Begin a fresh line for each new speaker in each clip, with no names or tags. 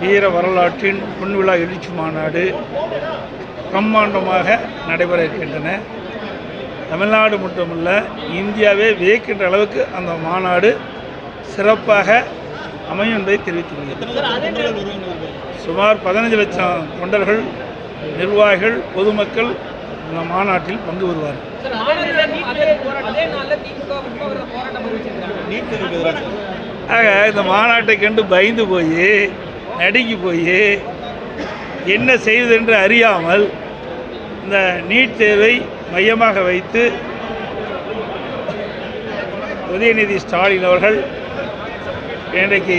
வீர வரலாற்றின் பொன்விழா எழுச்சி மாநாடு பிரம்மாண்டமாக நடைபெற இருக்கின்றன. தமிழ்நாடு மட்டுமல்ல இந்தியாவே வியக்கின்ற அளவுக்கு அந்த மாநாடு சிறப்பாக அமையும் என்பதை தெரிவித்துக் சுமார் பதினஞ்சு லட்சம் தொண்டர்கள் நிர்வாகிகள் பொதுமக்கள் இந்த மாநாட்டில் பங்கு
வருவார்கள்
ஆக இந்த மாநாட்டை கண்டு பயந்து போய் நடுங்கி போய் என்ன செய்வதென்று அறியாமல் இந்த நீட் தேர்வை மையமாக வைத்து உதயநிதி ஸ்டாலின் அவர்கள் இன்றைக்கு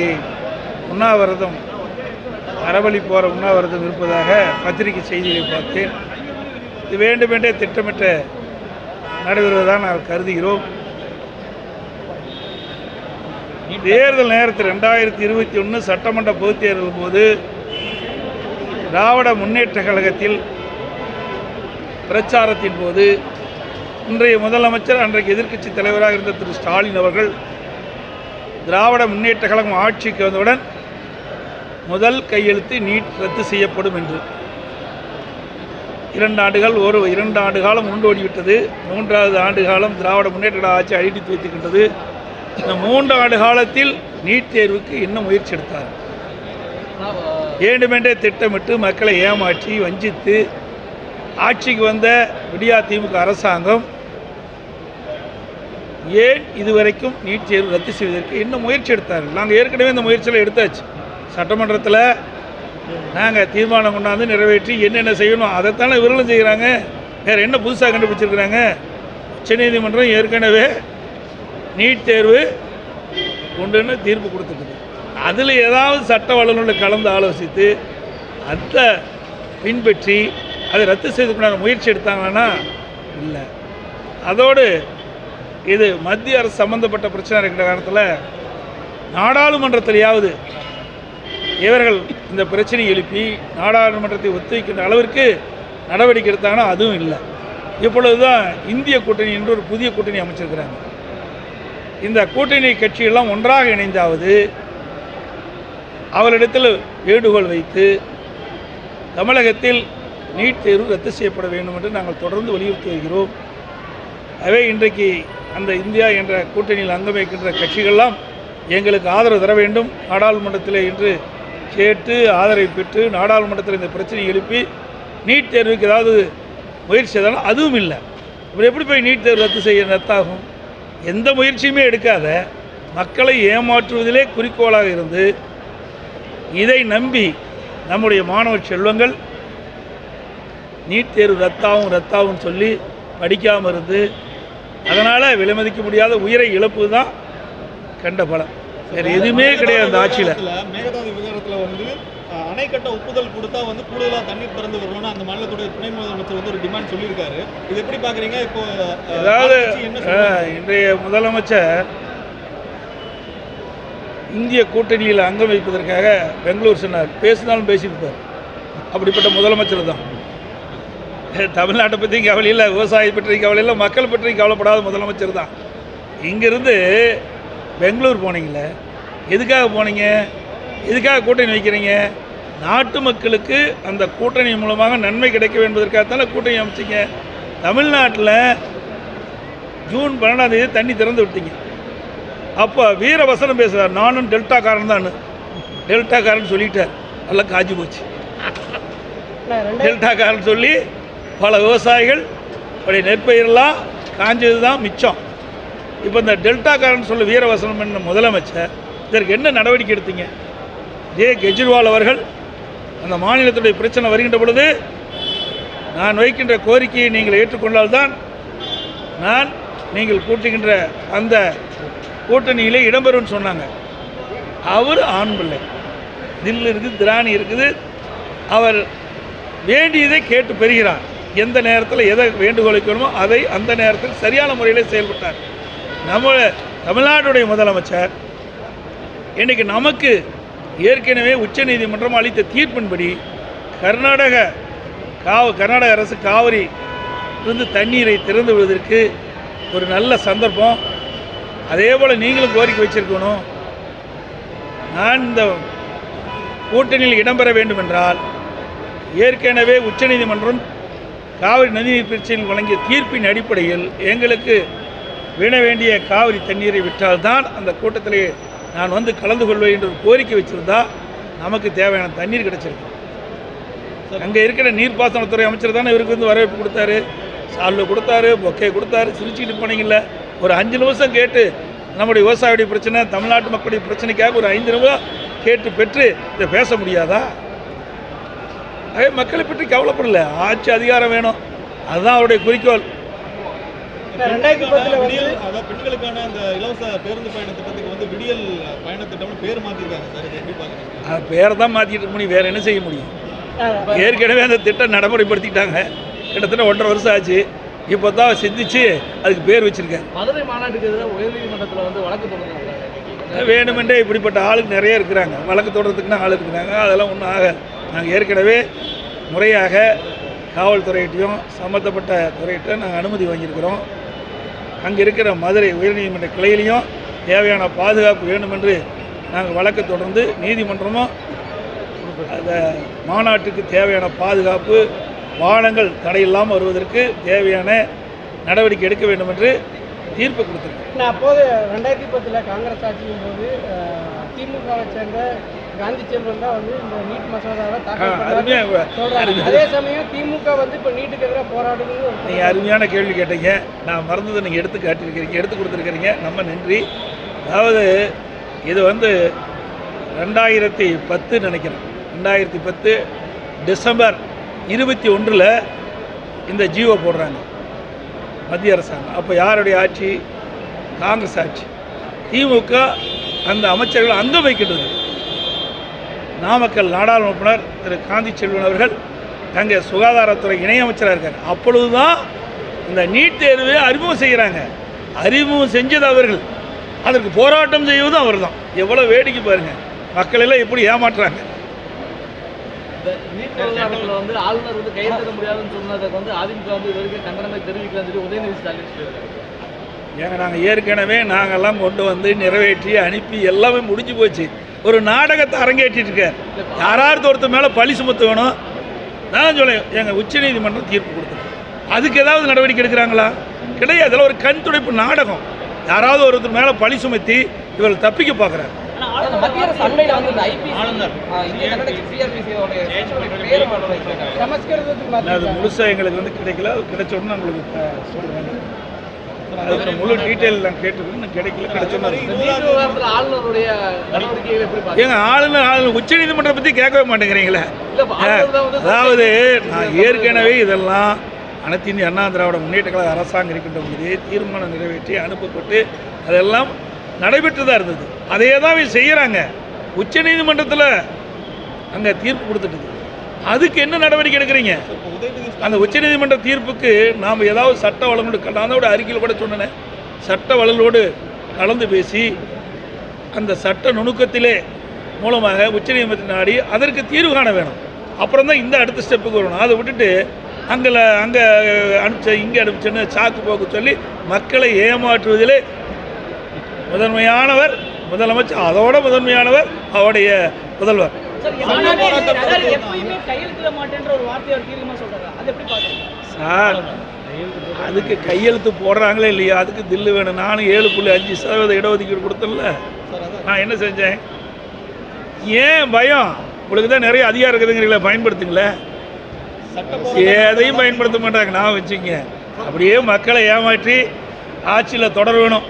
உண்ணாவிரதம் அறவழி போகிற உண்ணாவிரதம் இருப்பதாக பத்திரிகை செய்திகளை பார்த்தேன். இது வேண்டுமென்றே திட்டமிட்ட நடைபெறுவதாக நாங்கள் கருதுகிறோம். தேர்தல் நேரத்தில் ரெண்டாயிரத்தி இருபத்தி ஒன்று சட்டமன்ற பொதுத் தேர்தல் போது திராவிட முன்னேற்ற கழகத்தில் பிரச்சாரத்தின் போது இன்றைய முதலமைச்சர் அன்றைக்கு எதிர்க்கட்சி தலைவராக இருந்த திரு ஸ்டாலின் அவர்கள் திராவிட முன்னேற்ற கழகம் ஆட்சிக்கு வந்தவுடன் முதல் கையெழுத்து நீட் ரத்து செய்யப்படும் என்று. இரண்டு ஆண்டுகள் ஒரு இரண்டு ஆண்டு காலம் உண்டோடிவிட்டது மூன்றாவது ஆண்டு காலம் திராவிட முன்னேற்ற கழக ஆட்சி அழித்து வைத்துக்கின்றது இந்த மூன்று ஆண்டு காலத்தில் நீட் தேர்வுக்கு இன்னும் முயற்சி எடுத்தார். வேண்டுமென்றே திட்டமிட்டு மக்களை ஏமாற்றி வஞ்சித்து ஆட்சிக்கு வந்த விடியா திமுக அரசாங்கம் ஏன் இதுவரைக்கும் நீட் தேர்வு ரத்து செய்வதற்கு இன்னும் முயற்சி எடுத்தார்கள் நாங்கள் ஏற்கனவே இந்த முயற்சியில் எடுத்தாச்சு. சட்டமன்றத்தில் நாங்கள் தீர்மானம் கொண்டாந்து நிறைவேற்றி என்னென்ன செய்யணும் அதைத்தானே விரலும் செய்கிறாங்க வேறு என்ன புதுசாக கண்டுபிடிச்சிருக்கிறாங்க? உச்சநீதிமன்றம் ஏற்கனவே நீட் தேர்வு உண்டுன்னு தீர்ப்பு கொடுத்துருக்குது அதில் ஏதாவது சட்ட வல்லுநர்கள் கலந்து ஆலோசித்து அதை பின்பற்றி அதை ரத்து செய்துக்குண்டான முயற்சி எடுத்தாங்கன்னா இல்லை. அதோடு இது மத்திய அரசு சம்மந்தப்பட்ட பிரச்சனை இருக்கிற காலத்தில் நாடாளுமன்றத்திலேயாவது இவர்கள் இந்த பிரச்சனையை எழுப்பி நாடாளுமன்றத்தை ஒத்துவைக்கின்ற அளவிற்கு நடவடிக்கை எடுத்தாங்கன்னா அதுவும் இல்லை. இப்பொழுது தான் இந்திய கூட்டணி என்று ஒரு புதிய கூட்டணி அமைச்சிருக்கிறாங்க. இந்த கூட்டணி கட்சியெல்லாம் ஒன்றாக இணைந்தாவது அவரிடத்தில் வேண்டுகோள் வைத்து தமிழகத்தில் நீட் தேர்வு ரத்து செய்யப்பட வேண்டும் என்று நாங்கள் தொடர்ந்து வலியுறுத்தி வருகிறோம். அவை இன்றைக்கு அந்த இந்தியா என்ற கூட்டணியில் அங்கம் வைக்கின்ற கட்சிகள்லாம் எங்களுக்கு ஆதரவு தர வேண்டும். நாடாளுமன்றத்தில் இன்று கேட்டு ஆதரவை பெற்று நாடாளுமன்றத்தில் இந்த பிரச்சனையை எழுப்பி நீட் தேர்வுக்கு ஏதாவது முயற்சி செய்தாலும் அதுவும் இல்லை. அப்புறம் எப்படி போய் நீட் தேர்வு ரத்து செய்ய ரத்தாகும்? எந்த முயற்சியுமே எடுக்காத மக்களை ஏமாற்றுவதிலே குறிக்கோளாக இருந்து இதை நம்பி நம்முடைய மாணவ செல்வங்கள் நீட் தேர்வு ரத்தாகும் ரத்தாகும் சொல்லி படிக்காமல் இருந்து அதனால் விலைமதிக்க முடியாத உயிரை இழப்பு தான் கண்ட பலம். வேறு எதுவுமே கிடையாது அந்த ஆட்சியில்.
மேகதாது விவகாரத்தில் வந்து அணை கட்ட ஒப்புதல் கொடுத்தா வந்து கூடுதலா தண்ணீர் திறந்து வரணும்னு அந்த மாநிலத்துடைய துணை முதலமைச்சர் வந்து ஒரு டிமாண்ட் சொல்லியிருக்காரு. இது எப்படி பாக்குறீங்க? இப்போ
அதாவது இன்றைய முதலமைச்சர் இந்திய கூட்டணியில் அங்கம் வைப்பதற்காக பெங்களூர் சொன்னார். பேசினாலும் பேசியிருப்பார். அப்படிப்பட்ட முதலமைச்சர் தான். தமிழ்நாட்டை பற்றி கவலை இல்லை விவசாயத்தை பற்றி கவலை இல்லை மக்கள் பற்றி கவலைப்படாத முதலமைச்சர் தான். இங்கேருந்து பெங்களூர் போனீங்களே எதுக்காக போனீங்க? எதுக்காக கூட்டணி வைக்கிறீங்க? நாட்டு மக்களுக்கு அந்த கூட்டணி மூலமாக நன்மை கிடைக்க என்பதற்காகத்தானே கூட்டணி அமைச்சிங்க. தமிழ்நாட்டில் ஜூன் பன்னெண்டாம் தேதி தண்ணி திறந்து விட்டீங்க. அப்போ வீரவசனம் பேசுகிறார் நானும் டெல்டாக்காரன் தான். டெல்டாக்காரன் சொல்லிட்டார். எல்லாம் காஞ்சி போச்சு. டெல்டாக்காரன் சொல்லி பல விவசாயிகள் அப்படி நெற்பயிரெல்லாம் காஞ்சது தான் மிச்சம். இப்போ இந்த டெல்டாக்காரன் சொல்ல வீரவசனம் என்ன முதலமைச்சர் இதற்கு என்ன நடவடிக்கை எடுத்தீங்க? ஜே கெஜ்ரிவால் அவர்கள் அந்த மாநிலத்துடைய பிரச்சனை வருகின்ற பொழுது நான் வைக்கின்ற கோரிக்கையை நீங்கள் ஏற்றுக்கொண்டால்தான் நான் நீங்கள் கூட்டுகின்ற அந்த கூட்டணியிலே இடம்பெறும்னு சொன்னாங்க. அவர் ஆண் பிள்ளை. தில் இருக்குது திராணி இருக்குது. அவர் வேண்டியதை கேட்டு பெறுகிறார். எந்த நேரத்தில் எதை வேண்டுகோள் வைக்கணுமோ அதை அந்த நேரத்தில் சரியான முறையில் செயல்பட்டார். நம்ம தமிழ்நாட்டுடைய முதலமைச்சர் இன்னைக்கு நமக்கு ஏற்கனவே உச்சநீதிமன்றம் அளித்த தீர்ப்பின்படி கர்நாடக காவ கர்நாடக அரசு காவிரி இருந்து தண்ணீரை திறந்து விடுவதற்கு ஒரு நல்ல சந்தர்ப்பம். அதே போல் நீங்களும் கோரிக்கை வச்சிருக்கணும். நான் இந்த கூட்டணியில் இடம்பெற வேண்டும் என்றால் ஏற்கனவே உச்சநீதிமன்றம் காவிரி நதிநீர் பிரச்சனையில் வழங்கிய தீர்ப்பின் அடிப்படையில் எங்களுக்கு விட வேண்டிய காவிரி தண்ணீரை விற்றால்தான் அந்த கூட்டத்திலே நான் வந்து கலந்து கொள்வேன் என்று ஒரு கோரிக்கை வச்சிருந்தா நமக்கு தேவையான தண்ணீர் கிடைச்சிருக்கு அங்கே இருக்கிற நீர்ப்பாசனத்துறை அமைச்சர் தானே இவருக்கு வந்து வரவேற்பு கொடுத்தாரு. சால்வு கொடுத்தாரு பொக்கே கொடுத்தாரு சிரிச்சுக்கிட்டு போனீங்கல்ல. ஒரு அஞ்சு நிமிஷம் கேட்டு நம்முடைய விவசாயியுடைய பிரச்சனை தமிழ்நாட்டு மக்களுடைய பிரச்சனைக்காக ஒரு ஐந்து நிமிடம் கேட்டு பெற்று இதை பேச முடியாதா? அதே மக்களை பற்றி கவலைப்படல. ஆட்சி அதிகாரம் வேணும். அதுதான் அவருடைய குறிக்கோள்.
ரெண்டாயிரத்தி பத்துல
பெண்களுக்கான அந்த இலவச பேருந்து பயண திட்டத்துக்கு வந்து விடியல் பயண திட்டம்னு பேர் மாத்திருக்காங்க சார் எப்படி
பேரை தான் மாற்றிட்டு இருக்க முடியும். வேறு என்ன செய்ய முடியும்? ஏற்கனவே அந்த திட்டம் நடைமுறைப்படுத்திட்டாங்க கிட்டத்தட்ட ஒன்றரை வருஷம் ஆச்சு. இப்போ தான் சிந்திச்சு அதுக்கு பேர் வச்சுருக்காங்க
மதுரை மாநாட்டுக்கு எதிராக உயர்நீதிமன்றத்தில் வந்து வழக்கு தொடர்ந்தாங்க
வேணுமென்றே இப்படிப்பட்ட ஆளுங்க நிறைய இருக்கிறாங்க. வழக்கு தொடர்றதுக்குன்னு ஆள் இருக்கிறாங்க. அதெல்லாம் ஒன்றும் ஆக நாங்கள் ஏற்கனவே முறையாக காவல்துறையிட்டையும் சம்மந்தப்பட்ட துறையிட்ட நாங்கள் அனுமதி வாங்கியிருக்கிறோம். அங்கே இருக்கிற மதுரை உயர்நீதிமன்ற கிளையிலையும் தேவையான பாதுகாப்பு வேணும் என்று நாங்கள் வழக்கு தொடர்ந்து நீதிமன்றமும் அந்த மாநாட்டுக்கு தேவையான பாதுகாப்பு வாகனங்கள் தடையில்லாமல் வருவதற்கு தேவையான நடவடிக்கை எடுக்க வேண்டும் என்று தீர்ப்பு கொடுத்துருக்கோம்.
நான் அப்போது ரெண்டாயிரத்தி பத்தில் காங்கிரஸ் ஆட்சியின் போது திமுகவை சேர்ந்த காந்தி செல்வன் தான் வந்து இந்த நீட் மசோதாவை தாக்கல். அதே சமயம் திமுக வந்து இப்போ நீட்டுக்கு எதிராக போராடுன்னு ஒரு
நீங்கள் அருமையான கேள்வி கேட்டீங்க. நான் மறந்ததை நீங்கள் எடுத்து காட்டியிருக்கிறீங்க எடுத்து கொடுத்துருக்கிறீங்க. நம்ம நன்றி. அதாவது இது வந்து ரெண்டாயிரத்தி பத்து நினைக்கிறேன். ரெண்டாயிரத்தி பத்து டிசம்பர் இருபத்தி ஒன்றில் இந்த ஜியோ போடுறாங்க. மத்திய அரசாங்கம். அப்போ யாருடைய ஆட்சி? காங்கிரஸ் ஆட்சி. திமுக அந்த அமைச்சர்கள் அங்கம் வைக்கின்றது. நாமக்கல் நாடாளுமன்ற உறுப்பினர் திரு காந்தி செல்வன் அவர்கள் அங்கே சுகாதாரத்துறை இணையமைச்சராக இருக்கார். அப்பொழுது தான் இந்த நீட் தேர்வை அறிமுகம் செய்கிறாங்க அறிமுகம் செஞ்சது அவர்கள். அதற்கு போராட்டம் செய்வதும் அவர் தான் எவ்வளோ வேடிக்கை பாருங்க. மக்கள் எல்லாம் எப்படி ஏமாற்றுறாங்க
வந்து ஆளுநர் வந்து கையெழுத்திட முடியாதுன்னு சொன்னதுக்கு வந்து அதிமுக வந்து இது வரைக்கும் கண்டனமே தெரிவிக்கலன்னு சொல்லி உதயநிதி ஸ்டாலின்
ஏங்க நாங்கள் ஏற்கனவே நாங்கெல்லாம் கொண்டு வந்து நிறைவேற்றி அனுப்பி எல்லாமே முடிஞ்சு போச்சு. ஒரு நாடகத்தை அரங்கேற்றிட்டு இருக்கார். யாராவது ஒருத்தர் மேலே பழி சுமத்த வேணும். நான் சொல்லேன் எங்கள் உச்சநீதிமன்றம் தீர்ப்பு கொடுத்துருக்கு அதுக்கு ஏதாவது நடவடிக்கை எடுக்கிறாங்களா? கிடையாது. அதெல்லாம் ஒரு கண் துடைப்பு நாடகம். யாராவது ஒருத்தர் மேலே பழி சுமத்தி இவர்கள் தப்பிக்க பார்க்குறாங்க
மத்திய அரசு அண்மையில் வந்து இந்த ஆளுநர்.
அது முழுசாக எங்களுக்கு வந்து கிடைக்கல. அது கிடைச்ச உடனே உங்களுக்கு சொல்றேன் அதுக்கு முழு டீட்டெயில் நான் கேட்டுருக்கேன். நான் கிடைக்கல கிடைச்ச மாதிரி
இந்த நீட் விவகாரத்தில் ஆளுநருடைய
ஏங்க ஆளுநர் ஆளுநர் உச்சநீதிமன்றம் பற்றி கேட்கவே மாட்டேங்கிறீங்களே.
இல்ல இப்ப ஆளுநர் தான் வந்து
அதாவது நான் ஏற்கனவே இதெல்லாம் அனைத்து இந்திய அண்ணா திராவிட முன்னேற்ற கழக அரசாங்கம் இருக்கின்ற பொழுது தீர்மானம் நிறைவேற்றி அனுப்பப்பட்டு அதெல்லாம் நடைபெற்று தான் இருந்தது. அதே தான் இவங்க செய்கிறாங்க உச்சநீதிமன்றத்தில் அங்கே தீர்ப்பு கொடுத்துட்டு அதுக்கு என்ன நடவடிக்கை எடுக்கிறீங்க? அந்த உச்சநீதிமன்ற தீர்ப்புக்கு நாம் ஏதாவது சட்ட வளங்களோடு நான் அதோட அறிக்கையில் கூட சொன்னேன். சட்ட வளங்களோடு கலந்து பேசி அந்த சட்ட நுணுக்கத்திலே மூலமாக உச்சநீதிமன்றத்தை நாடி அதற்கு தீர்வு காண வேணும். அப்புறம் தான் இந்த அடுத்த ஸ்டெப்புக்கு வரணும் அதை விட்டுட்டு அங்கே அங்கே அனுப்பிச்ச இங்கே அனுப்பிச்சேன்னு சாக்கு போக்கு சொல்லி மக்களை ஏமாற்றுவதிலே முதன்மையானவர் முதலமைச்சர் அதோட முதன்மையானவர் அவருடைய முதல்வர். சார் அதுக்கு கையெழுத்து போடுறாங்களே இல்லையா? அதுக்கு தில்லு வேணும். நானும் ஏழு புள்ளி அஞ்சு சதவீத இடஒதுக்கீடு கொடுத்தேன்ல. நான் என்ன செஞ்சேன்? ஏன் பயம்? உங்களுக்கு தான் நிறைய அதிகாரம் இருக்குதுங்கிறீங்களே பயன்படுத்துங்களேன். எதையும் பயன்படுத்த மாட்டாங்க. நான் வச்சுங்க அப்படியே மக்களை ஏமாற்றி ஆட்சியில் தொடர வேணும்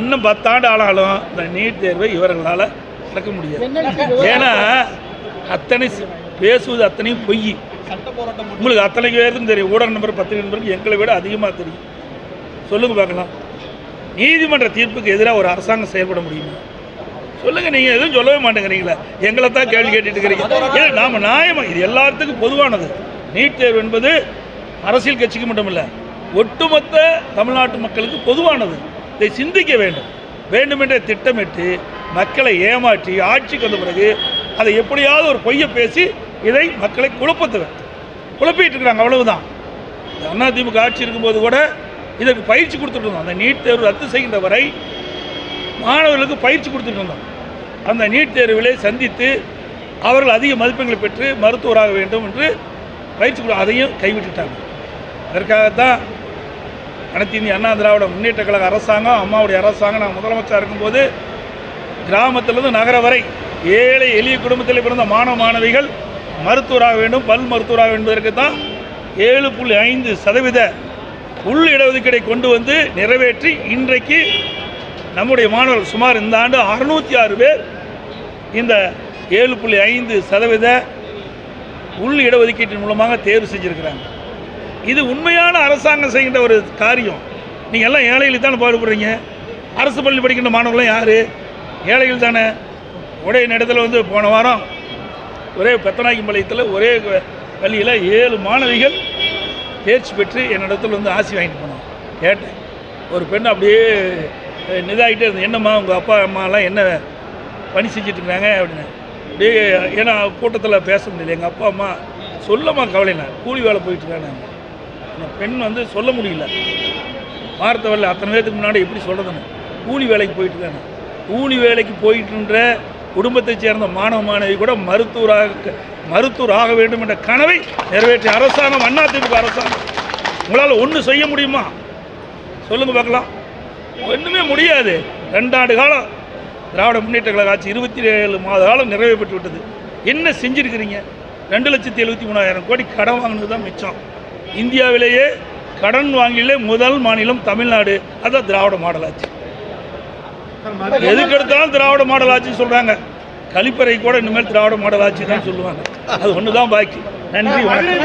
இன்னும் பத்தாண்டு ஆனாலும் இந்த நீட் தேர்வை இவர்களால் நடக்க முடியாது. ஏன்னா அத்தனை பேசுவது அத்தனையும் பொய். உங்களுக்கு அத்தனை பேருக்கும் தெரியும். ஊடக நம்பர் பத்திரிகை நம்பருக்கு எங்களை விட அதிகமாக தெரியும். சொல்லுங்க பார்க்கலாம். நீதிமன்ற தீர்ப்புக்கு எதிராக ஒரு அரசாங்கம் செயல்பட முடியுமா? சொல்லுங்க. நீங்க எதுவும் சொல்லவே மாட்டேங்கிறீங்களா. எங்களை தான் கேள்வி கேட்டுட்டு இருக்கிறீங்க. நாம நியாயமா இது எல்லாத்துக்கும் பொதுவானது. நீட் தேர்வு என்பது அரசியல் கட்சிக்கு மட்டுமில்லை ஒட்டுமொத்த தமிழ்நாட்டு மக்களுக்கு பொதுவானது. இதை சிந்திக்க வேண்டும். வேண்டுமென்றே திட்டமிட்டு மக்களை ஏமாற்றி ஆட்சிக்கு வந்த பிறகு அதை எப்படியாவது ஒரு பொய்யை பேசி இதை மக்களை குழப்பத்துவேன் குழப்பிட்டு இருக்கிறாங்க அவ்வளவுதான். அதிமுக ஆட்சி இருக்கும்போது கூட இதற்கு பயிற்சி கொடுத்துட்டு இருந்தோம். அந்த நீட் தேர்வு ரத்து செய்கின்ற வரை மாணவர்களுக்கு பயிற்சி கொடுத்துட்டு இருந்தோம். அந்த நீட் தேர்விலே சந்தித்து அவர்கள் அதிக மதிப்பெண்களை பெற்று மருத்துவராக வேண்டும் என்று பயிற்சி கொடு அதையும் கைவிட்டுட்டாங்க. அதற்காகத்தான் அனைத்து இந்திய அண்ணா திராவிட முன்னேற்ற கழக அரசாங்கம் அம்மாவுடைய அரசாங்கம் நான் முதலமைச்சராக இருக்கும்போது கிராமத்திலிருந்து நகர வரை ஏழை எளிய குடும்பத்தில் பிறந்த மாணவ மாணவிகள் மருத்துவராக வேண்டும் பல் மருத்துவராக என்பதற்கு தான் ஏழு புள்ளி ஐந்து சதவீத உள் இடஒதுக்கீடை கொண்டு வந்து நிறைவேற்றி இன்றைக்கு நம்முடைய மாணவர்கள் சுமார் இந்த ஆண்டு அறுநூற்றி ஆறு பேர் இந்த ஏழு புள்ளி ஐந்து சதவீத உள் இடஒதுக்கீட்டின் மூலமாக தேர்வு செஞ்சுருக்கிறாங்க. இது உண்மையான அரசாங்கம் செய்கின்ற ஒரு காரியம். நீங்கள் எல்லாம் ஏழையில் தானே பாடுபடுறீங்க? அரசு பள்ளி படிக்கின்ற மாணவர்களும் யார்? ஏழைகள் தானே? ஒரே நேரத்தில் வந்து போன வாரம் ஒரே பெத்தநாயக்கம்பாளையத்தில் ஒரே பள்ளியில் ஏழு மாணவிகள் தேர்ச்சி பெற்று என்னிடத்தில் வந்து ஆசி வாங்கிட்டு போனாங்க. கேட்டேன். ஒரு பெண் அப்படியே நிதாகிட்டே இருந்தது. என்னம்மா உங்கள் அப்பா அம்மாலாம் என்ன பணி செஞ்சுட்டு இருக்காங்க அப்படின்னு. அப்படியே ஏன்னா கூட்டத்தில் பேச முடியல. எங்கள் அப்பா அம்மா சொல்லம்மா கவலைண்ணா கூலி வேலை போயிட்டு இருக்காங்க. பெண் வந்து சொல்ல முடியல. வார்த்தை வரல அத்தனை பேருக்கு முன்னாடி எப்படி சொல்கிறதுன்னு கூலி வேலைக்கு போயிட்டு கூலி வேலைக்கு போயிட்டுன்ற குடும்பத்தைச் சேர்ந்த மாணவ மாணவி கூட மருத்துவராக மருத்துவர் ஆக வேண்டும் என்ற கனவை நிறைவேற்றிய அரசாங்கம் அதிமுக அரசாங்கம். உங்களால் ஒன்றும் செய்ய முடியுமா? சொல்லுங்கள் பார்க்கலாம். ஒன்றுமே முடியாது. ரெண்டாண்டு காலம் திராவிட முன்னேற்ற கழக ஆட்சி இருபத்தி ஏழு மாத காலம் நிறைவு பெற்று விட்டது. என்ன செஞ்சுருக்கிறீங்க? ரெண்டு லட்சத்தி எழுபத்தி மூணாயிரம் கோடி கடன் வாங்கினது தான் மிச்சம். இந்தியாவிலேயே கடன் வாங்கிலே முதல் மாநிலம் தமிழ்நாடு. அதான் திராவிட மாடல் ஆட்சி. எதுக்கு எடுத்தாலும் திராவிட மாடல் ஆட்சின்னு சொல்கிறாங்க கழிப்பறை கூட இனிமேல் திராவிட மாடல் ஆட்சி தான் சொல்லுவாங்க. அது ஒன்று தான் பாக்கி. நன்றி வணக்கம்.